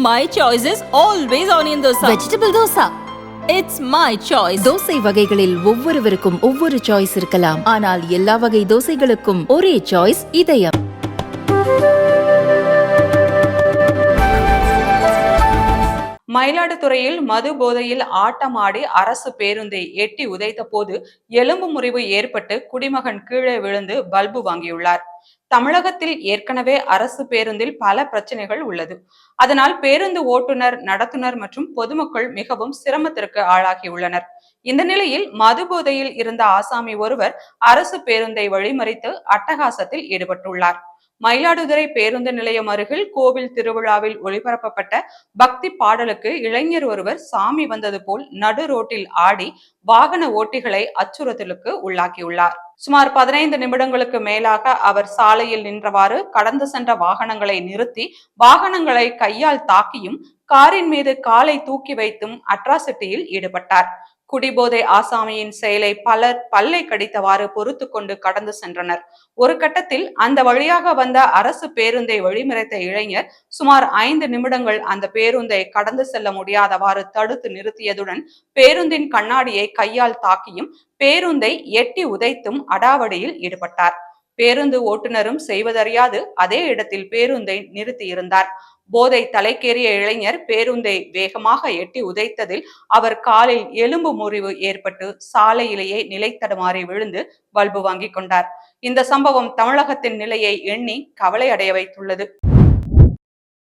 My choice is always onion dosa. Vegetable dosa It's my choice. Dosa வகைகளில் ஒவ்வொருவருக்கும் ஒவ்வொரு choice இருக்கலாம் ஆனால் எல்லா வகை தோசைகளுக்கும் ஒரே சாய்ஸ் இதயம் மயிலாடுதுறையில் மது போதையில் ஆட்டமாடி அரசு பேருந்தை எட்டி உதைத்த போது எலும்பு முறிவு ஏற்பட்டு குடிமகன் கீழே விழுந்து பல்பு வாங்கியுள்ளார் தமிழகத்தில் ஏற்கனவே அரசு பேருந்தில் பல பிரச்சனைகள் உள்ளது. அதனால் பேருந்து ஓட்டுநர் நடத்துனர் மற்றும் பொதுமக்கள் மிகவும் சிரமத்திற்கு ஆளாகியுள்ளனர் இந்த நிலையில் மது போதையில் இருந்த ஆசாமி ஒருவர் அரசு பேருந்தை வழிமறித்து அட்டகாசத்தில் ஈடுபட்டுள்ளார். மயிலாடுதுறை பேருந்து நிலையம் அருகில் கோவில் திருவிழாவில் ஒளிபரப்பப்பட்ட பக்தி பாடலுக்கு இளைஞர் ஒருவர் சாமி வந்தது போல் நடு ரோட்டில் ஆடி வாகன ஓட்டிகளை அச்சுறுத்தலுக்கு உள்ளாக்கியுள்ளார். சுமார் பதினைந்து நிமிடங்களுக்கு மேலாக அவர் சாலையில் நின்றவாறு கடந்து சென்ற வாகனங்களை நிறுத்தி வாகனங்களை கையால் தாக்கியும் காரின் மீது காலை தூக்கி வைத்தும் அட்ராசிட்டியில் ஈடுபட்டார். குடிபோதை ஆசாமியின் செயலை பலர் பல்லை கடித்தவாறு பொறுத்து கொண்டு கடந்து சென்றனர். ஒரு கட்டத்தில் அந்த வழியாக வந்த அரசு பேருந்தை வழிமறைத்த இளைஞர் சுமார் ஐந்து நிமிடங்கள் அந்த பேருந்தை கடந்து செல்ல முடியாதவாறு தடுத்து நிறுத்தியதுடன் பேருந்தின் கண்ணாடியை கையால் தாக்கியும் பேருந்தை எட்டி உதைத்தும் அடாவடியில் ஈடுபட்டார். பேருந்து ஓட்டுநரும் செய்வதறியாது அதே இடத்தில் பேருந்தை நிறுத்தியிருந்தார். போதை தலைக்கேறிய இளைஞர் பேருந்தை வேகமாக எட்டி உதைத்ததில் அவர் காலில் எலும்பு முறிவு ஏற்பட்டு சாலையிலேயே நிலை தடுமாறி விழுந்து பல்பு வாங்கி கொண்டார். இந்த சம்பவம் தமிழகத்தின் நிலையை எண்ணி கவலை அடைய வைத்துள்ளது.